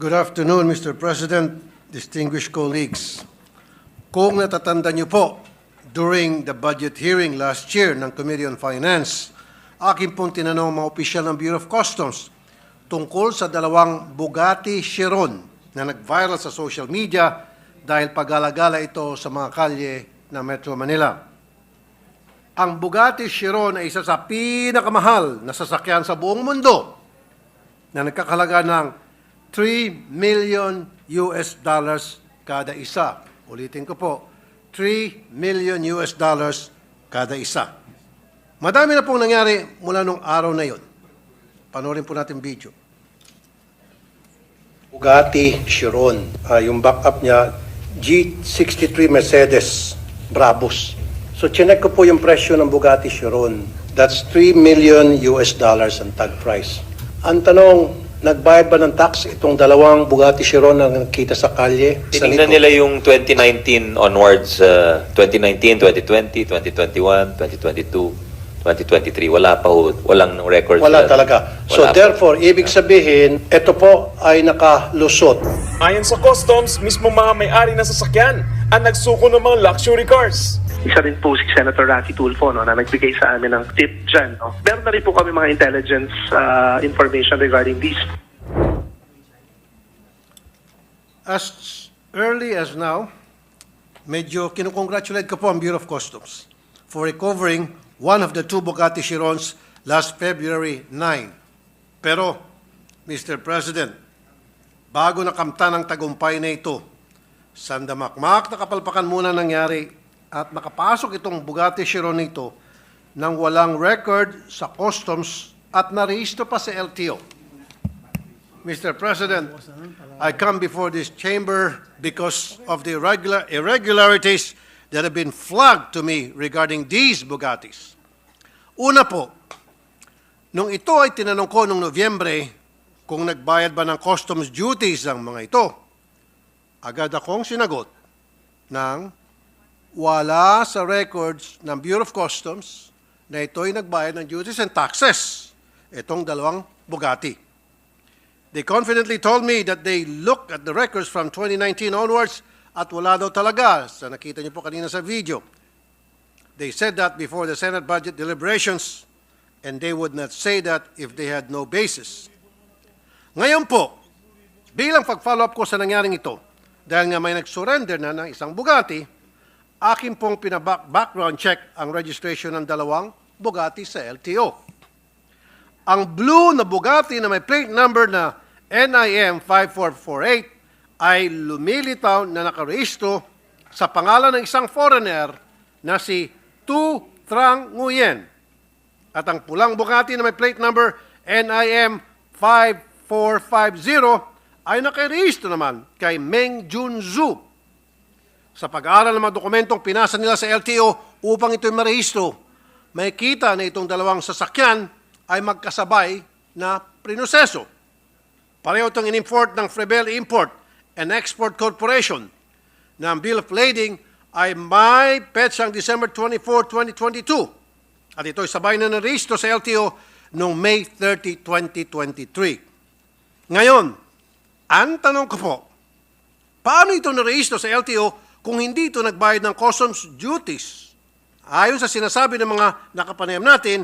Good afternoon, Mr. President, distinguished colleagues. Kung natatanda niyo po, during the budget hearing last year ng Committee on Finance, akin pong tinanong mga opisyal ng Bureau of Customs tungkol sa dalawang Bugatti Chiron na nag-viral sa social media dahil pag-alagala ito sa mga kalye ng Metro Manila. Ang Bugatti Chiron ay isa sa pinakamahal na sasakyan sa buong mundo na nagkakalaga ng 3 million US dollars kada isa. Ulitin ko po, 3 million US dollars kada isa. Madami na pong nangyari mula nung araw na yon. Panoorin po natin video. Bugatti Chiron. Ah, yung backup niya, G63 Mercedes Brabus. So, chinek ko po yung presyo ng Bugatti Chiron. That's 3 million US dollars ang tag price. Ang tanong, nagbayad ba ng tax itong dalawang Bugatti Chiron na nakita sa kalye? Tinignan nila yung 2019 onwards, uh, 2019, 2020, 2021, 2022, 2023. Wala pa ho, walang record. Wala talaga. So Wala pa. therefore, ibig sabihin, ito po ay nakalusot. Ayon sa customs, mismo mga may-ari ng sasakyan ang nagsuko ng mga luxury cars. Isa rin po si Senator Rafi Tulfo no, na nagbigay sa amin ng tip dyan. No. Meron na rin po kami mga intelligence uh, information regarding these. As early as now, medyo kinukongratulate ko po ang Bureau of Customs for recovering one of the two Bugatti Chirons last February 9. Pero, Mr. President, bago nakamta ng tagumpay na ito, sandamakmak na kapalpakan muna nangyari at nakapasok itong Bugatti Chiron nito nang walang record sa customs at narehistro pa sa LTO. Mr. President, I come before this chamber because of the irregular, irregularities that have been flagged to me regarding these Bugattis. Una po, nung ito ay tinanong ko noong Nobyembre kung nagbayad ba ng customs duties ang mga ito, agad akong sinagot ng wala sa records ng Bureau of Customs na ito'y nagbayad ng duties and taxes. Itong dalawang Bugatti. They confidently told me that they looked at the records from 2019 onwards at wala daw talaga. Sa nakita niyo po kanina sa video. They said that before the Senate budget deliberations and they would not say that if they had no basis. Ngayon po, bilang pag-follow up ko sa nangyaring ito, dahil nga may nag-surrender na ng isang Bugatti, akin pong pinabak-background check ang registration ng dalawang Bugatti sa LTO. Ang blue na Bugatti na may plate number na NIM 5448 ay lumilitaw na nakarehistro sa pangalan ng isang foreigner na si Tu Trang Nguyen. At ang pulang Bugatti na may plate number NIM 5450 ay nakarehistro naman kay Meng Junzu. Sa pag-aaral ng mga dokumentong pinasa nila sa LTO upang ito'y marehistro, may kita na itong dalawang sasakyan ay magkasabay na prinoseso. Pareho itong in-import ng Frebel Import and Export Corporation na Bill of Lading ay may petsang December 24, 2022. At ito'y sabay na narehistro sa LTO noong May 30, 2023. Ngayon, ang tanong ko po, paano ito narehistro sa LTO kung hindi ito nagbayad ng customs duties? Ayon sa sinasabi ng mga nakapanayam natin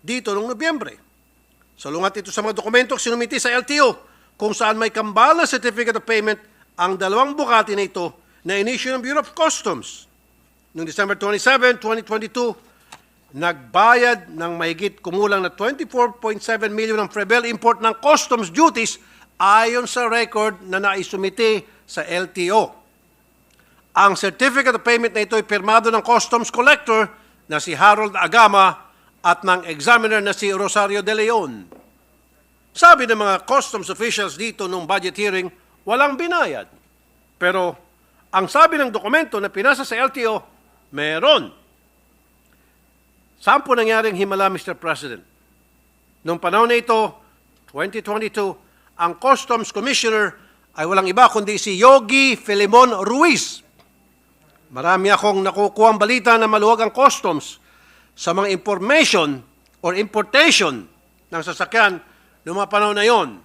dito noong Nobyembre. Salungat ito sa mga dokumentong sinumiti sa LTO kung saan may kambala certificate of payment ang dalawang bukati na ito na inisyu ng Bureau of Customs. Noong December 27, 2022, nagbayad ng mahigit kumulang na 24.7 million ng Frebel import ng customs duties ayon sa record na naisumiti sa LTO. Ang certificate of payment na ito ay pirmado ng customs collector na si Harold Agama at ng examiner na si Rosario De Leon. Sabi ng mga customs officials dito nung budget hearing, walang binayad. Pero ang sabi ng dokumento na pinasa sa LTO, meron. Saan po nangyaring himala, Mr. President? Noong panahon na ito, 2022, ang Customs Commissioner ay walang iba kundi si Yogi Filimon Ruiz. Marami akong nakukuha balita na maluwag ang customs sa mga information or importation ng sasakyan noong mga panahon na yon.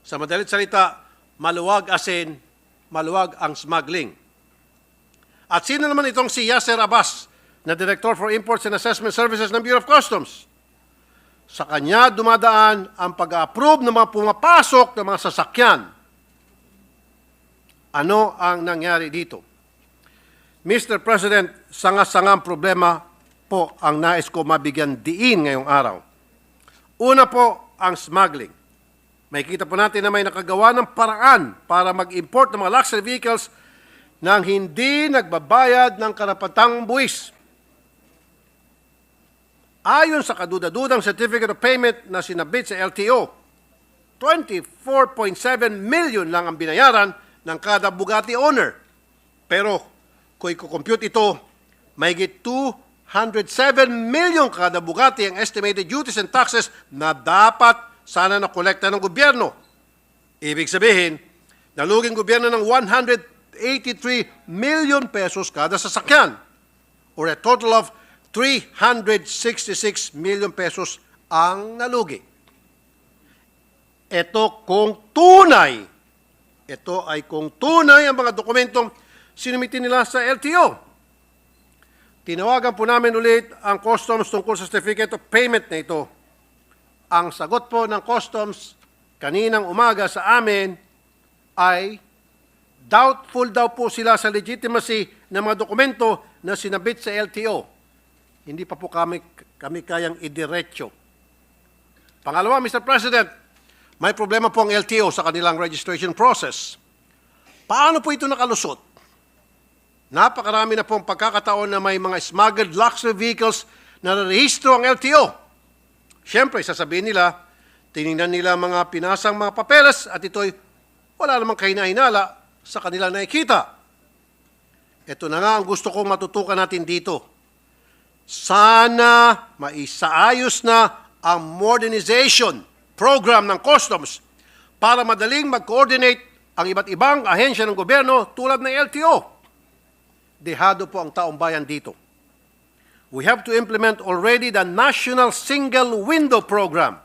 Sa madalit salita, maluwag asin, maluwag ang smuggling. At sino naman itong si Yasser Abbas, na Director for Imports and Assessment Services ng Bureau of Customs? Sa kanya dumadaan ang pag-approve ng mga pumapasok ng mga sasakyan. Ano ang nangyari dito? Mr. President, sanga-sangang problema po ang nais ko mabigyan diin ngayong araw. Una po, ang smuggling. May kita po natin na may nakagawa ng paraan para mag-import ng mga luxury vehicles nang hindi nagbabayad ng karapatang buwis. Ayon sa kaduda-dudang Certificate of Payment na sinabit sa LTO, 24.7 million lang ang binayaran ng kada Bugatti owner. Pero kung i-compute ito, may 207 million kada Bugatti ang estimated duties and taxes na dapat sana na kolekta ng gobyerno. Ibig sabihin, naluging gobyerno ng 183 million pesos kada sasakyan or a total of 366 million pesos ang nalugi. Ito kung tunay, ito ay kung tunay ang mga dokumentong sinumitin nila sa LTO. Tinawagan po namin ulit ang customs tungkol sa certificate of payment na ito. Ang sagot po ng customs kaninang umaga sa amin ay doubtful daw po sila sa legitimacy ng mga dokumento na sinabit sa LTO. Hindi pa po kami, kami kayang idiretso. Pangalawa, Mr. President, may problema po ang LTO sa kanilang registration process. Paano po ito nakalusot? Napakarami na pong pagkakataon na may mga smuggled luxury vehicles na narehistro ang LTO. Siyempre, sasabihin nila, tinignan nila mga pinasang mga papeles at ito'y wala namang kahinahinala sa kanilang nakikita. Ito na nga ang gusto kong matutukan natin dito. Sana maisaayos na ang modernization program ng customs para madaling mag-coordinate ang iba't ibang ahensya ng gobyerno tulad ng LTO. Dehado po ang taong bayan dito. We have to implement already the National Single Window Program.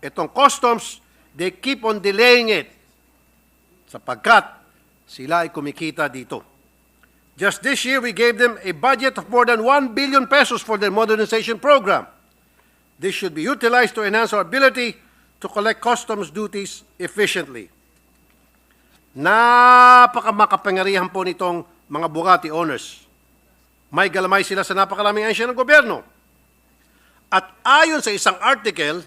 Itong customs, they keep on delaying it sapagkat sila ay kumikita dito. Just this year, we gave them a budget of more than 1 billion pesos for their modernization program. This should be utilized to enhance our ability to collect customs duties efficiently. Napakamakapangyarihan po nitong mga Bugatti owners. May galamay sila sa napakaraming ansya ng gobyerno. At ayon sa isang article,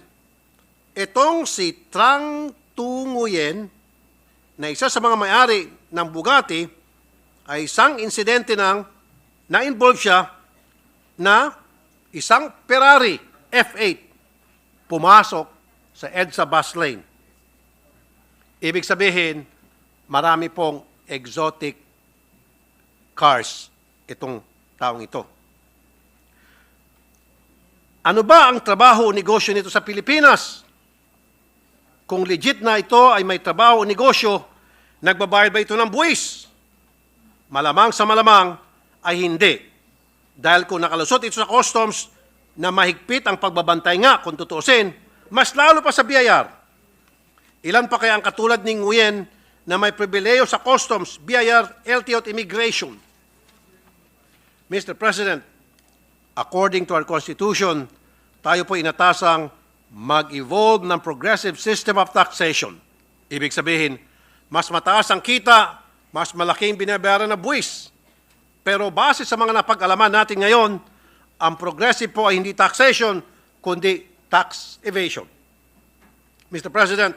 itong si Trang Tunguyen, na isa sa mga may-ari ng Bugatti, ay isang insidente ng na-involve siya na isang Ferrari F8 pumasok sa EDSA bus lane. Ibig sabihin, marami pong exotic cars itong taong ito. Ano ba ang trabaho o negosyo nito sa Pilipinas? Kung legit na ito ay may trabaho o negosyo, nagbabayad ba ito ng buwis? Malamang sa malamang ay hindi. Dahil kung nakalusot ito sa customs na mahigpit ang pagbabantay nga kung tutuusin, mas lalo pa sa BIR. Ilan pa kaya ang katulad ni Nguyen na may pribileyo sa customs, BIR, LTO at immigration? Mr. President, according to our Constitution, tayo po inatasang mag-evolve ng progressive system of taxation. Ibig sabihin, mas mataas ang kita, mas malaking binabayaran na buwis. Pero base sa mga napag-alaman natin ngayon, ang progressive po ay hindi taxation, kundi tax evasion. Mr. President,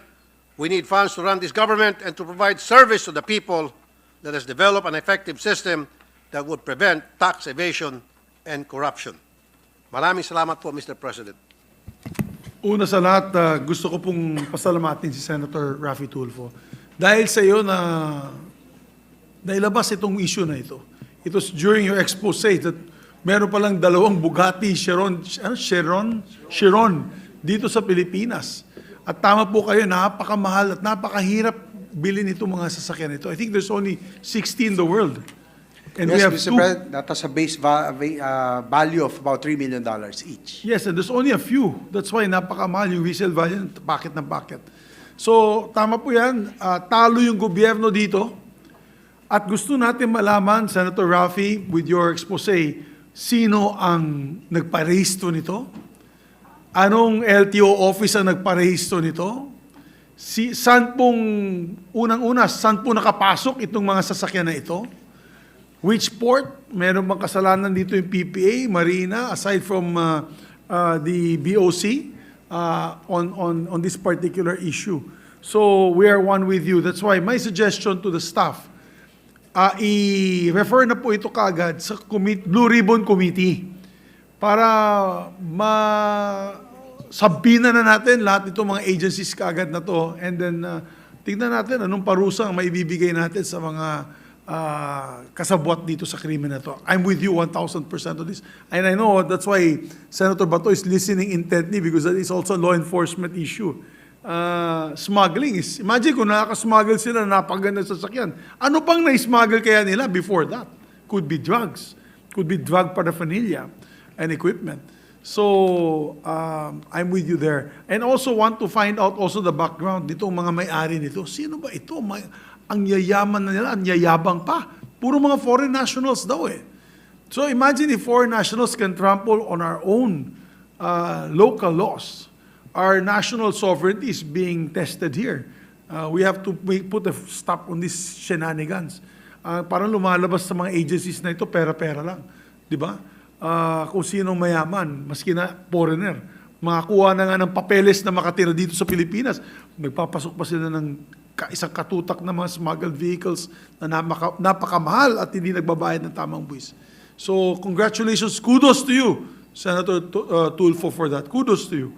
we need funds to run this government and to provide service to the people. Let us develop an effective system that would prevent tax evasion and corruption. Maraming salamat po, Mr. President. Una sa lahat, ah, gusto ko pong pasalamatin si Senator Raffy Tulfo. Dahil sa iyo na nailabas itong issue na ito. It was during your expose that meron palang dalawang Bugatti Chiron, ano, Chiron? Chiron dito sa Pilipinas. At tama po kayo, napakamahal at napakahirap bilhin itong mga sasakyan ito. I think there's only 60 in the world. And we yes, have Mr. two. President, that has a base va- va- uh, value of about $3 million each. Yes, and there's only a few. That's why napakamahal yung resale value ng packet ng packet. So, tama po yan. Ah, talo yung gobyerno dito. At gusto natin malaman, Senator Raffy, with your expose, sino ang nagparehisto nito? Anong LTO office ang nagparehisto nito? Si, saan pong, unang-una, saan po nakapasok itong mga sasakyan na ito? Which port? Meron bang kasalanan dito yung PPA, Marina, aside from uh, uh, the BOC uh, on, on, on this particular issue? So we are one with you. That's why my suggestion to the staff, uh, i-refer na po ito kaagad sa commit, Blue Ribbon Committee para ma sabina na natin lahat itong mga agencies kaagad na to and then uh, tingnan natin anong parusa ang maibibigay natin sa mga uh, kasabwat dito sa krimen na to. I'm with you 1,000% on this. And I know that's why Senator Bato is listening intently because that is also a law enforcement issue. Uh, smuggling is, imagine kung nakaka-smuggle sila na napaganda sa sasakyan. Ano pang na-smuggle kaya nila before that? Could be drugs. Could be drug paraphernalia and equipment. So, um, I'm with you there. And also want to find out also the background nitong mga may-ari nito. Sino ba ito? May, ang yayaman na nila, ang yayabang pa. Puro mga foreign nationals daw eh. So imagine if foreign nationals can trample on our own uh, local laws. Our national sovereignty is being tested here. Uh, we have to make, put a stop on these shenanigans. Uh, parang lumalabas sa mga agencies na ito, pera-pera lang. Di ba? Uh, kung sinong mayaman, maski na foreigner, makakuha na nga ng papeles na makatira dito sa Pilipinas, nagpapasok pa sila ng isang katutak na mga smuggled vehicles na napaka, napakamahal at hindi nagbabayad ng tamang buwis. So, congratulations, kudos to you, Senator uh, Tulfo, for that. Kudos to you.